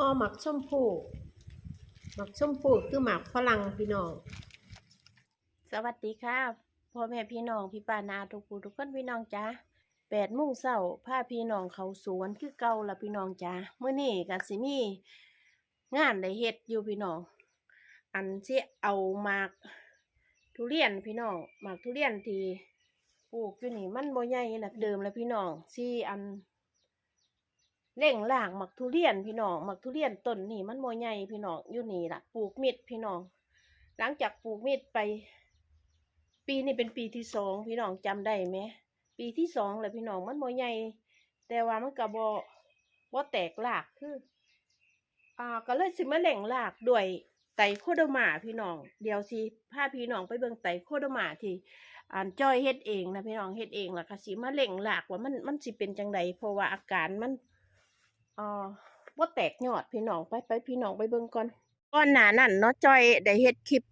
ห่อหมักชมพูหมักชมพูคือหมักฝรั่งพี่น้อง สวัสดีค่ะพ่อแม่พี่น้องพี่ป้านาทุกผู้ทุกคนพี่น้องจ้าแปดโมงเช้าพาพี่น้องเขาสวนคือเก่าละพี่น้องจ้าเมื่อนี้ก็สิมีงานได้เฮ็ดอยู่พี่น้อง อันสิเอาหมากทุเรียนพี่น้องหมากทุเรียนทีปลูกอยู่นี่มันบ่ใหญ่แบบเดิมแล้วพี่น้องสิอัน เล่งล่างหมักทุเรียนพี่น้องหมักทุเรียนต้นนี่มันบ่ใหญ่พี่น้องอยู่นี่ล่ะปลูกมิดพี่น้อง หลังจากปลูกมิดไป ปีนี้เป็นปีที่สองพี่น้องจำได้ไหมปีที่สองเลยพี่น้องมันบ่ใหญ่แต่ว่ามันก็บ่บ่าแตกรากคืออ่าก็เลยสิมาแหล่งรากด้วยไตโคโดมาพี่น้อง เดี๋ยวสิพาพี่น้องไปเบิ่งไตโคโดมาที่อ่านจ้อยเฮ็ดเองนะพี่น้องเฮ็ดเองล่ะค่ะสิมาแหล่งรากว่ามันมันสิเป็นจังไดเพราะว่าอาการมัน อ่าบ่แตกยอดพี่น้องไปไปพี่น้องไปเบิ่งก่อนก่อนหน้านั้นเนาะจ้อยได้เฮ็ดคลิป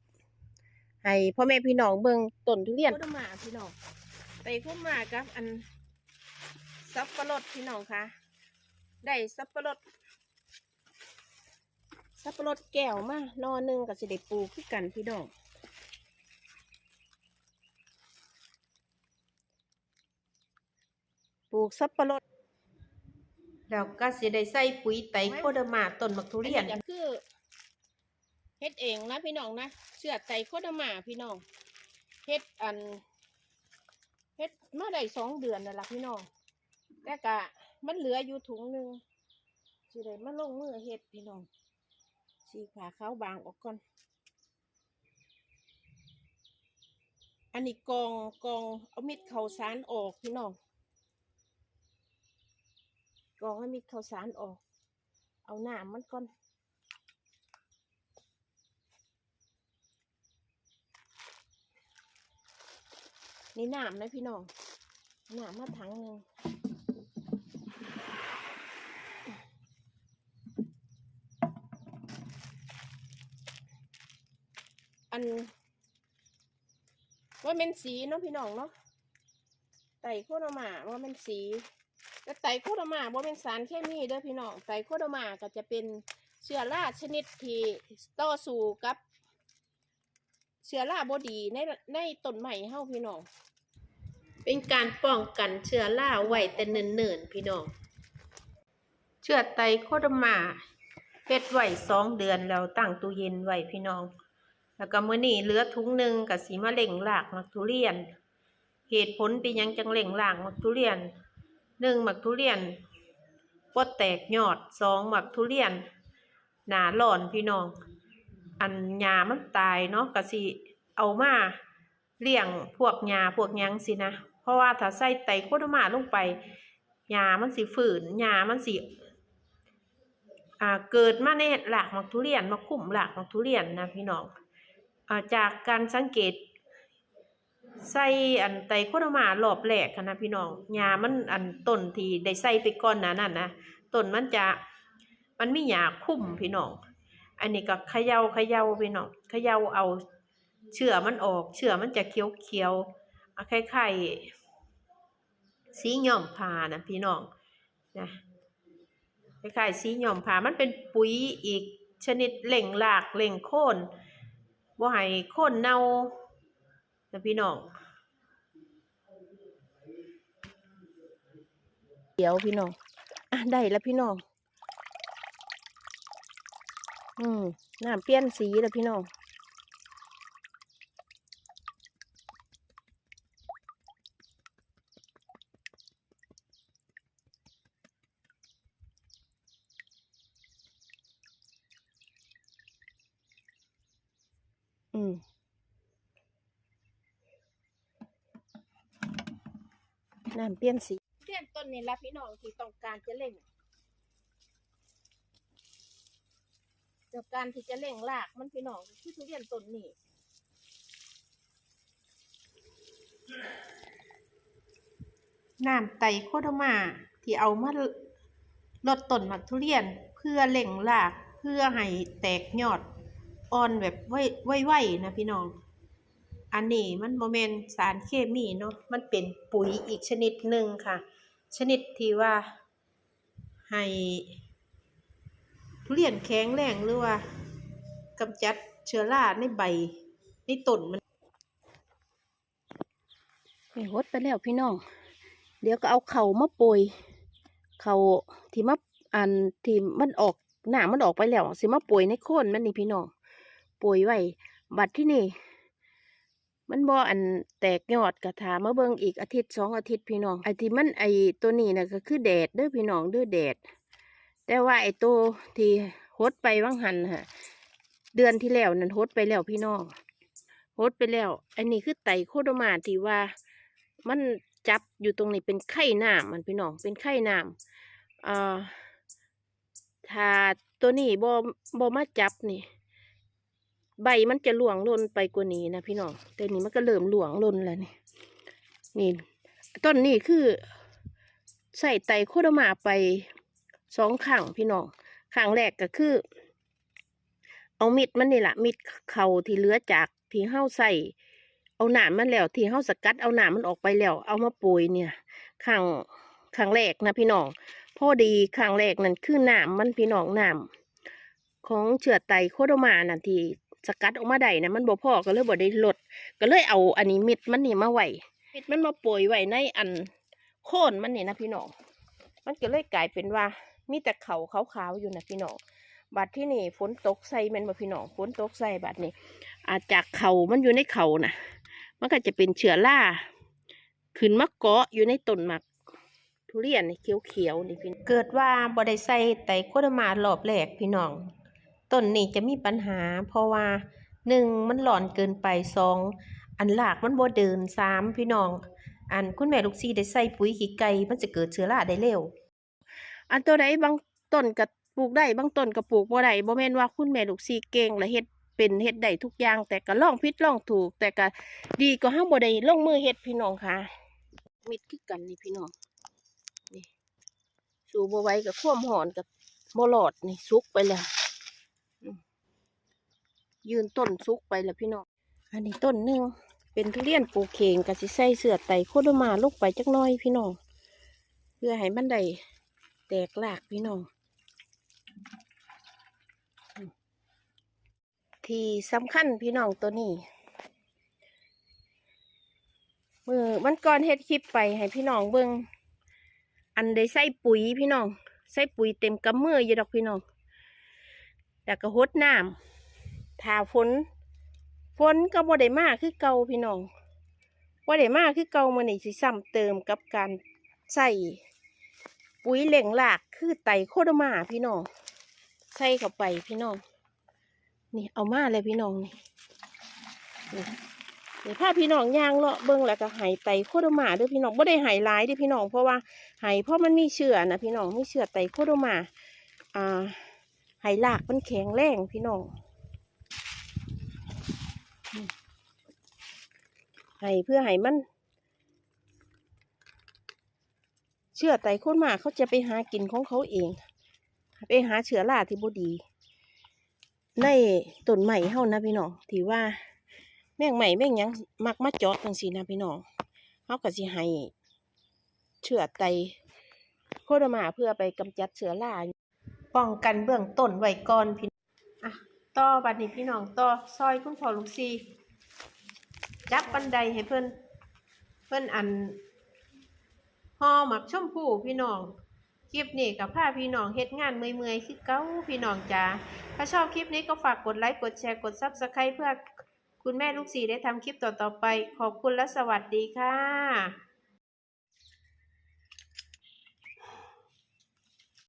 ให้พ่อแม่พี่น้องเบิ่งต้นทุเรียนโคตรมาพี่น้องไปพุ่มมากับ อันสับปะรดพี่น้องคะได้สับปะรดสับปะรดแก้วมานอหนึงกับสิได้ปลูกคือกันพี่น้องปลูกสับปะรด แล้วก็สิได้ใส่ปุ๋ยไตรโคเดอร์มาต้นหมักทุเรียน อัคือเฮ็ดเองนะพี่น้องนะเสื้อไตรโคตรมาพี่น้องเฮ็ดอันเฮ็ดมาได้สองเดือนแล้วล่ะพี่น้องแต่กะมันเหลืออยู่ถุงหนึ่งสิได้มาลงมือเฮ็ดพี่น้องสีขาขาวบางออกก่อน อันนี้กองกองเอามิดเขาสารออกพี่น้อง กองให้มิดเขาสารออก เอาหนามมันก่อนนี่น้ำนะพี่น้องน้ำมาถังหนึ่งอันว่าเป็นสีเนาะพี่น้องเนาะไตโคโดมาว่าเป็นสี แต่ไตโคโดมาว่าเป็นสารเคมีเด้อพี่น้องไตโคโดมาก็จะเป็นเชื้อราชนิดที่ต่อสู้กับเชื้อราบดีในในต้นใหม่เฮาพี่น้อง เป็นการป้องกันเชื้อราไว้แต่เนิ่นๆพี่น้อง เชื้อไตโคดอร์มาเฮ็ดไว้สองเดือนแล้วตั้งตู้เย็นไว้พี่น้อง แล้วก็มื้อนี้เหลือถุงหนึ่งก็สิมาเล่งรากมักทุเรียน เหตุผลเป็นยังจังเล่งรากมักทุเรียน หนึ่งมักทุเรียนบ่แตกยอดสองมักทุเรียน หนาร้อนพี่น้อง อันหญ้ามันตายเนาะก็สิเอามาเลี้ยงพวกหญ้าพวกยังสินะ เพราะว่าถ้าใส่ไตโคโดมาลงไปหญ้ามันสิฝืนหญ้ามันสิอ่าเกิดมาในหลากมักทุเรียนมาคุ้มหลากมักทุเรียนนะพี่น้องอ่าจากการสังเกต ใส่อันไตโคโดมารอบแรกหั้นะพี่น้องหญ้ามันอันต้นที่ได้ใส่ไปก่อนหน้านั้นนะต้นมันจะมันมีหญ้าคุ้มพี่น้อง อันนี้ก็เขย่าเขย่าพี่น้องเขย่าเอาเชื้อมันออก เชื้อมันจะเขียวเขียวๆอะคล้ายๆสีหย่อมผานะพี่น้องนะคล้ายๆสีหย่อมผามันเป็นปุ๋ยอีกชนิดเล่งรากเล่งโค่นบ่ให้โค่นเน่า นะพี่น้อง เดี๋ยวพี่น้อง อะได้แล้วพี่น้อง อืมน้ำเปลี่ยนสีแล้วพี่น้องอืม น้ำเปลี่ยนสีเปลี่ยนต้นนี่ละพี่น้องที่ต้องการจะเล่งจากการที่จะเล่งรากมันพี่น้องคือทุเรียนต้นนี้น้ำไตโคโดมาที่เอามาลดต้นหมักทุเรียนเพื่อเล่งรากเพื่อให้แตกยอดอ่อนแบบไวๆนะพี่น้อง อันนี้มันโมเมนสารเคมีเนาะมันเป็นปุ๋ยอีกชนิดหนึ่งค่ะ ชนิดที่ว่าให้ทุเรียนแข็งแรงหรือว่ากำจัดเชื้อราในใบในต้นมันไปหดไปแล้วพี่น้อง เดี๋ยวก็เอาเข่ามาโปรยเข่าที่มาอันที่มันออกหน้ามันออกไปแล้วสิมาโปรยในโคนมันนี่พี่น้องโปรยไว้บัดที่นี่ มันบ่อันแตกยอดกระถามาเบิ่งอีกอาทิตย์สองอาทิตย์พี่น้องไอ้ที่มันไอ้ตัวนี้นะก็คือแดดเด้อพี่น้องเด้อแดด แต่ว่าไอ้ตัวที่หดไปว่างหันฮะเดือนที่แล้วนั่นหดไปแล้วพี่น้องหดไปแล้ว อันนี้คือไตโคโดมาที่ว่า มันจับอยู่ตรงนี้เป็นไข่น้ำมันพี่น้องเป็นไข่น้ำอ่าถ้าตัวนี้บ่บ่มาจับนี่ ใบมันจะหลวงล่นไปกว่านี้นะพี่น้องแต่นี่มันก็เริ่มหลวงล่นแล้วนี่นี่ต้นนี้คือใส่ไตโคดมาไปสองขังพี่น้องขังแรกก็คือ เอามิดมันนี่แหละมิดเข่าที่เหลือจากที่เห้าใส่เอาหนามมันแล้ว ที่เฮาสกัดเอาหนามมันออกไปแล้ว เอามาปรยเนี่ยครั้งครั้งแรกนะพี่น้องพอดีครั้งแรกนั่นคือหนามมันพี่น้องหนามของเชื้อไตโคดมานั่นที่ สกัดออกมาได้นะมันบ่พอก็เลยบ่ได้ลด ก็เลยเอาอันนี้มิดมันนี่มาไว้มิดมันมาโปรยไว้ในอันโค่นมันนี่นะพี่น้องมันก็เลยกลายเป็นว่ามีแต่เขาขาวๆอยู่นะพี่น้องบัดที่นี่ฝนตกใส่แม่นบ่พี่น้องฝนตกใส่บัดนี้อาจจากเขามันอยู่ในเขานะมันก็จะเป็นเชื้อราขึ้นมาเกาะอยู่ในต้นหมากทุเรียนนี่เขียวๆนี่พี่เกิดว่าบ่ได้ใส่ไตรโคดมารอบแรกพี่น้อง ต้นนี้จะมีปัญหา เพราะว่าหนึ่งมันหลอนเกินไปสองอันหลากมันบ่เดินสามพี่น้อง อันคุณแม่ลูกซีได้ใส่ปุ๋ยขี้ไก่มันจะเกิดเชื้อราได้เร็ว อันตัวใดบางต้นก็ปลูกได้บางต้นก็ปลูกบ่ได้บ่แม่นว่าคุณแม่ลูกซีเก่งและเฮ็ดเป็นเฮ็ดได้ทุกอย่าง แต่ก็ลองผิดลองถูก แต่ก็ดีก็ห้าบ่ได้ลงมือเฮ็ดพี่น้องค่ะมิดคือกันนี่พี่น้องนี่สู่บ่ไว้กับควมหอนกับบ่หลอดนี่สุกไปแล้ว ยืนต้นสุกไปแล้วพี่น้องอันนี้ต้นหนึงเป็นทุเรียนปลูกเข่งก็สิใส่เสื้อไตโคโดมาลงไปจักหน้อยพี่น้องเพื่อให้มันได้แตกรากพี่น้องที่สำคัญพี่น้องตัวนี้มือมันก่อนเฮ็ดคลิปไปให้พี่น้องเบิ่งอันได้ใส่ปุ๋ยพี่น้องใส่ปุ๋ยเต็มกำมืออยู่ดอกพี่น้องแล้วก็หดน้ำ ถ้าฝนฝนก็บ่ได้มากคือเก่าพี่น้องบ่ได้มากคือเก่ามื้อนี้สิซ้ำเติมกับการใส่ปุ๋ยเหล่งหลากคือไตโคดมาพี่น้องใส่เข้าไปพี่น้องนี่เอามาเลยพี่น้องนี่นี่นี่พาพี่น้องย่างเลาะเบิ้งแล้วก็ไหไตโคโดมาด้วยพี่น้องบ่ได้ไหหลายด้วยพี่น้องเพราะว่าไหเพราะมันมีเชื้อนะพี่น้องมีเชื้อไตโคโดมาอ่าไหลากมันแข็งแรงพี่น้อง ไหเพื่อไหมัน เชื้อไตโคโดมาเขาจะไปหากินของเขาเอง ไปหาเชื้อราที่บดี ในต้นใหม่เฮานะพี่น้องที่ว่าแม่งใหม่แม่งยังมักมาจาะจังซี่นะพี่น้องเฮาก็สิให้เชื้อไตโคโดมาเพื่อไปกำจัดเชื้อราป้องกันเบื้องต้นไว้ก่อนพี่อะต่อบัดนี้พี่น้องต่อซอยคุณพ่อลูกซี จับบันไดให้เพิ่นเพิ่นอันห่อหมักชมพู่พี่น้องคลิปนี้กับผ้าพี่น้องเฮ็ดงานเมื่อยๆคือเก้าพี่น้องจ้าถ้าชอบคลิปนี้ก็ฝากกดไลค์กดแชร์กดซับสไครต์เพื่อคุณแม่ลูกซีได้ทำคลิปต่อๆไป ขอบคุณและสวัสดีค่ะ